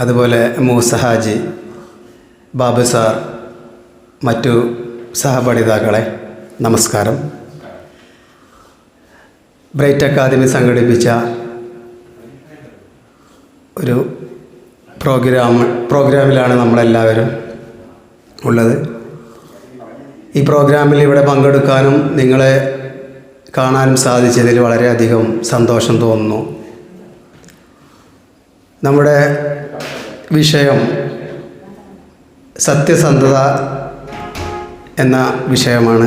അതുപോലെ മൂസഹാജി ബാബു സാർ മറ്റു സഹപഠിതാക്കളെ നമസ്കാരം. ബ്രൈറ്റ് അക്കാദമി സംഘടിപ്പിച്ച ഒരു പ്രോഗ്രാം പ്രോഗ്രാമിലാണ് നമ്മളെല്ലാവരും ഉള്ളത്. ഈ പ്രോഗ്രാമിൽ ഇവിടെ പങ്കെടുക്കാനും നിങ്ങളെ കാണാനും സാധിച്ചതിൽ വളരെയധികം സന്തോഷം തോന്നുന്നു. നമ്മുടെ വിഷയം സത്യസന്ധത എന്ന വിഷയമാണ്.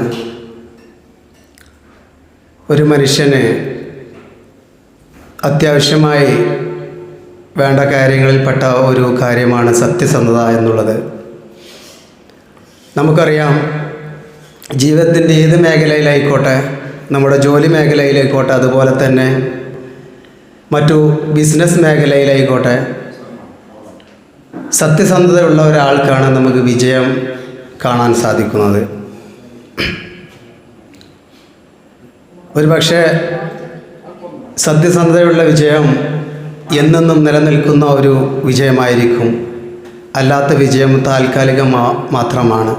ഒരു മനുഷ്യന് അത്യാവശ്യമായി വേണ്ട കാര്യങ്ങളിൽപ്പെട്ട ഒരു കാര്യമാണ് സത്യസന്ധത എന്നുള്ളത്. നമുക്കറിയാം ജീവിതത്തിന്റെ ഏത് മേഖലയിലായിക്കോട്ടെ നമ്മുടെ ജോലി മേഖലയിലായിക്കോട്ടെ അതുപോലെ തന്നെ മറ്റു ബിസിനസ് മേഖലയിലായിക്കോട്ടെ സത്യസന്ധതയുള്ള ഒരാൾക്കാണ് നമുക്ക് വിജയം കാണാൻ സാധിക്കുന്നത്. ഒരുപക്ഷെ സത്യസന്ധതയുള്ള വിജയം എന്നെന്നും നിലനിൽക്കുന്ന ഒരു വിജയമായിരിക്കും. അല്ലാത്ത വിജയം താൽക്കാലികം മാത്രമാണ്.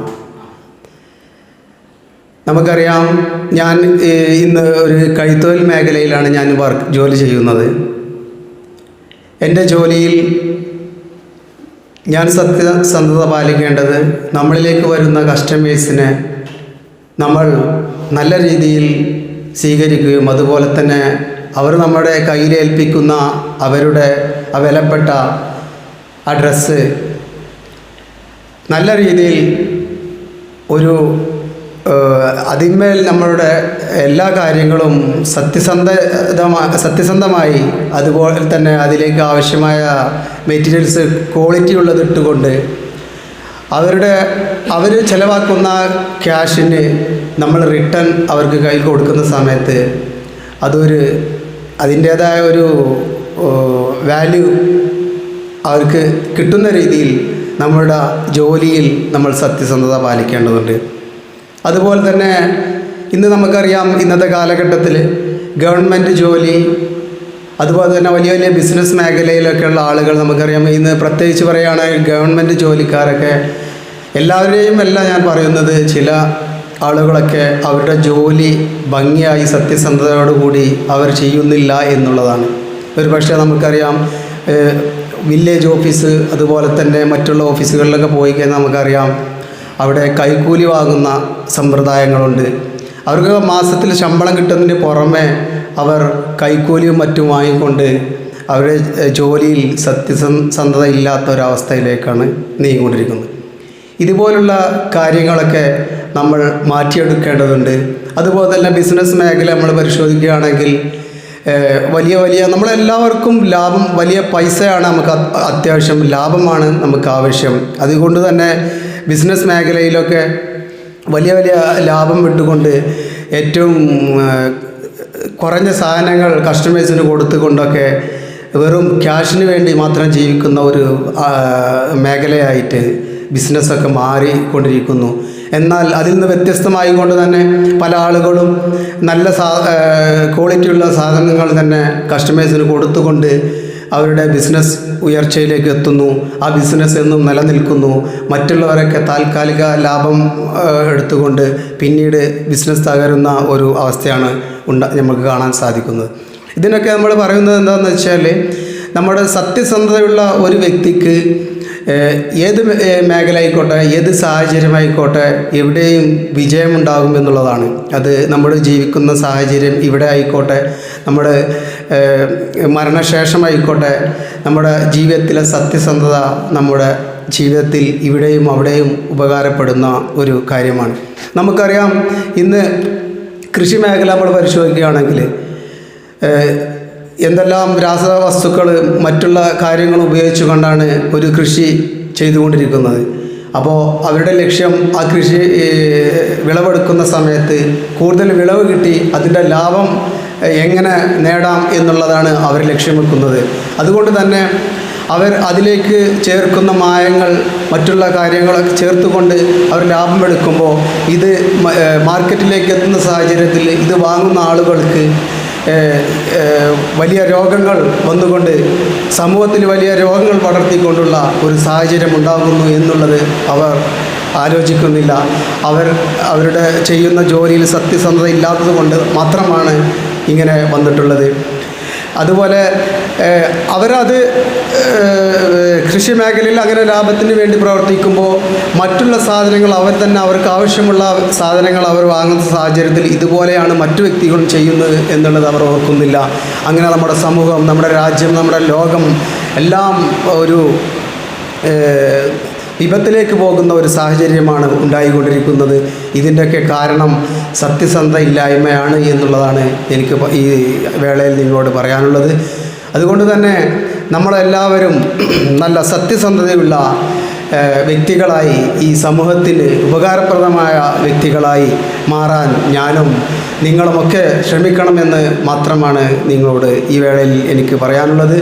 നമുക്കറിയാം ഞാൻ ഇന്ന് ഒരു കൈത്തൊഴിൽ മേഖലയിലാണ് ഞാൻ വർക്ക് ജോലി ചെയ്യുന്നത്. എന്റെ ജോലിയിൽ ഞാൻ സത്യസന്ധത പാലിക്കേണ്ടത് നമ്മളിലേക്ക് വരുന്ന കസ്റ്റമേഴ്സിനെ നമ്മൾ നല്ല രീതിയിൽ സ്വീകരിക്കുകയും അതുപോലെ തന്നെ അവർ നമ്മുടെ കയ്യിലേൽപ്പിക്കുന്ന അവരുടെ ആ വിലപ്പെട്ട ആ ഡ്രസ്സ് നല്ല രീതിയിൽ ഒരു അതിന്മേൽ നമ്മളുടെ എല്ലാ കാര്യങ്ങളും സത്യസന്ധതമാ സത്യസന്ധമായി അതുപോലെ തന്നെ അതിലേക്ക് ആവശ്യമായ മെറ്റീരിയൽസ് ക്വാളിറ്റി ഉള്ളത് ഇട്ടുകൊണ്ട് അവരുടെ അവർ ചിലവാക്കുന്ന ക്യാഷിന് നമ്മൾ റിട്ടേൺ അവർക്ക് കയ്യിൽ കൊടുക്കുന്ന സമയത്ത് അതൊരു അതിന്റേതായ ഒരു വാല്യൂ അവർക്ക് കിട്ടുന്ന രീതിയിൽ നമ്മളുടെ ജോലിയിൽ നമ്മൾ സത്യസന്ധത പാലിക്കേണ്ടതുണ്ട്. അതുപോലെ തന്നെ ഇന്ന് നമുക്കറിയാം ഇന്നത്തെ കാലഘട്ടത്തിൽ ഗവൺമെന്റ് ജോലി അതുപോലെ തന്നെ വലിയ വലിയ ബിസിനസ് മേഖലയിലൊക്കെയുള്ള ആളുകൾ നമുക്കറിയാം. ഇന്ന് പ്രത്യേകിച്ച് പറയുകയാണെങ്കിൽ ഗവൺമെന്റ് ജോലിക്കാരൊക്കെ എല്ലാവരെയും അല്ല ഞാൻ പറയുന്നത് ചില ആളുകളൊക്കെ അവരുടെ ജോലി ഭംഗിയായി സത്യസന്ധതയോടുകൂടി അവർ ചെയ്യുന്നില്ല എന്നുള്ളതാണ്. ഒരു പക്ഷേ നമുക്കറിയാം വില്ലേജ് ഓഫീസ് അതുപോലെ തന്നെ മറ്റുള്ള ഓഫീസുകളിലൊക്കെ പോയി കഴിഞ്ഞാൽ നമുക്കറിയാം അവിടെ കൈക്കൂലി വാങ്ങുന്ന സമ്പ്രദായങ്ങളുണ്ട്. അവർക്ക് മാസത്തിൽ ശമ്പളം കിട്ടുന്നതിന് പുറമെ അവർ കൈക്കൂലിയും മറ്റും വാങ്ങിക്കൊണ്ട് അവരുടെ ജോലിയിൽ സത്യസന്ധത ഇല്ലാത്ത ഒരവസ്ഥയിലേക്കാണ് നീങ്ങിക്കൊണ്ടിരിക്കുന്നത്. ഇതുപോലുള്ള കാര്യങ്ങളൊക്കെ നമ്മൾ മാറ്റിയെടുക്കേണ്ടതുണ്ട്. അതുപോലെ തന്നെ ബിസിനസ് മേഖല നമ്മൾ പരിശോധിക്കുകയാണെങ്കിൽ വലിയ വലിയ നമ്മളെല്ലാവർക്കും ലാഭം വലിയ പൈസയാണ് നമുക്ക് അത്യാവശ്യം ലാഭമാണ് നമുക്ക് ആവശ്യം. അതുകൊണ്ട് തന്നെ ബിസിനസ് മേഖലയിലൊക്കെ വലിയ വലിയ ലാഭം വിട്ടുകൊണ്ട് ഏറ്റവും കുറഞ്ഞ സാധനങ്ങൾ കസ്റ്റമേഴ്സിന് കൊടുത്തുകൊണ്ടൊക്കെ വെറും ക്യാഷിന് വേണ്ടി മാത്രം ജീവിക്കുന്ന ഒരു മേഖലയായിട്ട് ബിസിനസ്സൊക്കെ മാറിക്കൊണ്ടിരിക്കുന്നു. എന്നാൽ അതിൽ നിന്ന് വ്യത്യസ്തമായി കൊണ്ട് തന്നെ പല ആളുകളും നല്ല സാ ക്വാളിറ്റിയുള്ള സാധനങ്ങൾ തന്നെ കസ്റ്റമേഴ്സിന് കൊടുത്തുകൊണ്ട് അവരുടെ ബിസിനസ് ഉയർച്ചയിലേക്ക് എത്തുന്നു. ആ ബിസിനസ് എന്നും നിലനിൽക്കുന്നു. മറ്റുള്ളവരൊക്കെ താൽക്കാലിക ലാഭം എടുത്തുകൊണ്ട് പിന്നീട് ബിസിനസ് തകരുന്ന ഒരു അവസ്ഥയാണ് ഉണ്ട നമുക്ക് കാണാൻ സാധിക്കുന്നത്. ഇതിനൊക്കെ നമ്മൾ പറയുന്നത് എന്താണെന്ന് വെച്ചാൽ നമ്മുടെ സത്യസന്ധതയുള്ള ഒരു വ്യക്തിക്ക് ഏത് മേഖല ആയിക്കോട്ടെ ഏത് സാഹചര്യമായിക്കോട്ടെ എവിടെയും വിജയമുണ്ടാകും എന്നുള്ളതാണ്. അത് നമ്മൾ ജീവിക്കുന്ന സാഹചര്യം ഇവിടെ ആയിക്കോട്ടെ നമ്മുടെ മരണശേഷമായിക്കോട്ടെ നമ്മുടെ ജീവിതത്തിലെ സത്യസന്ധത നമ്മുടെ ജീവിതത്തിൽ ഇവിടെയും അവിടെയും ഉപകാരപ്പെടുന്ന ഒരു കാര്യമാണ്. നമുക്കറിയാം ഇന്ന് കൃഷി മേഖല നമ്മൾ പരിശോധിക്കുകയാണെങ്കിൽ എന്തെല്ലാം രാസവസ്തുക്കൾ മറ്റുള്ള കാര്യങ്ങൾ ഉപയോഗിച്ചു കൊണ്ടാണ് ഒരു കൃഷി ചെയ്തുകൊണ്ടിരിക്കുന്നത്. അപ്പോൾ അവരുടെ ലക്ഷ്യം ആ കൃഷി വിളവെടുക്കുന്ന സമയത്ത് കൂടുതൽ വിളവ് കിട്ടി അതിന്റെ ലാഭം എങ്ങനെ നേടാം എന്നുള്ളതാണ് അവർ ലക്ഷ്യം വെക്കുന്നത്. അതുകൊണ്ട് തന്നെ അവർ അതിലേക്ക് ചേർക്കുന്ന മായങ്ങൾ മറ്റുള്ള കാര്യങ്ങളൊക്കെ ചേർത്തുകൊണ്ട് അവർ ലാഭം എടുക്കുമ്പോൾ ഇത് മാർക്കറ്റിലേക്ക് എത്തുന്ന സാഹചര്യത്തിൽ ഇത് വാങ്ങുന്ന ആളുകൾക്ക് വലിയ രോഗങ്ങൾ വന്നുകൊണ്ട് സമൂഹത്തിൽ വലിയ രോഗങ്ങൾ പടർത്തിക്കൊണ്ടുള്ള ഒരു സാഹചര്യം ഉണ്ടാകുന്നു എന്നുള്ളത് അവർ ആലോചിക്കുന്നില്ല. അവർ അവരുടെ ചെയ്യുന്ന ജോലിയിൽ സത്യസന്ധത ഇല്ലാത്തത് കൊണ്ട് മാത്രമാണ് ഇങ്ങനെ വന്നിട്ടുള്ളത്. അതുപോലെ അവരത് കൃഷി മേഖലയിൽ അങ്ങനെ ലാഭത്തിന് വേണ്ടി പ്രവർത്തിക്കുമ്പോൾ മറ്റുള്ള സാധനങ്ങൾ അവർ തന്നെ അവർക്ക് ആവശ്യമുള്ള സാധനങ്ങൾ അവർ വാങ്ങുന്ന സാഹചര്യത്തിൽ ഇതുപോലെയാണ് മറ്റു വ്യക്തികളും ചെയ്യുന്നത് എന്നുള്ളത് അവർ ഓർക്കുന്നില്ല. അങ്ങനെ നമ്മുടെ സമൂഹം നമ്മുടെ രാജ്യം നമ്മുടെ ലോകം എല്ലാം ഒരു വിപത്തിലേക്ക് പോകുന്ന ഒരു സാഹചര്യമാണ് ഉണ്ടായിക്കൊണ്ടിരിക്കുന്നത്. ഇതിന്റെയൊക്കെ കാരണം സത്യസന്ധ ഇല്ലായ്മയാണ് എന്നുള്ളതാണ് എനിക്ക് ഈ വേളയിൽ നിങ്ങളോട് പറയാനുള്ളത്. അതുകൊണ്ട് തന്നെ നമ്മളെല്ലാവരും നല്ല സത്യസന്ധതയുള്ള വ്യക്തികളായി ഈ സമൂഹത്തിന് ഉപകാരപ്രദമായ വ്യക്തികളായി മാറാൻ ഞാനും നിങ്ങളുമൊക്കെ ശ്രമിക്കണമെന്ന് മാത്രമാണ് നിങ്ങളോട് ഈ വേളയിൽ എനിക്ക് പറയാനുള്ളത്.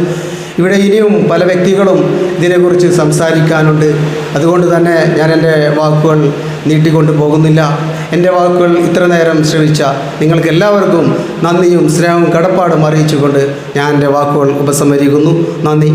ഇവിടെ ഇനിയും പല വ്യക്തികളും ഇതിനെക്കുറിച്ച് സംസാരിക്കാനുണ്ട്. അതുകൊണ്ട് തന്നെ ഞാൻ എന്റെ വാക്കുകൾ നീട്ടിക്കൊണ്ടു പോകുന്നില്ല. എന്റെ വാക്കുകൾ ഇത്ര നേരം ശ്രമിച്ച നിങ്ങൾക്ക് എല്ലാവർക്കും നന്ദിയും സ്നേഹവും കടപ്പാടും അറിയിച്ചുകൊണ്ട് ഞാൻ എന്റെ വാക്കുകൾ ഉപസംഹരിക്കുന്നു. നന്ദി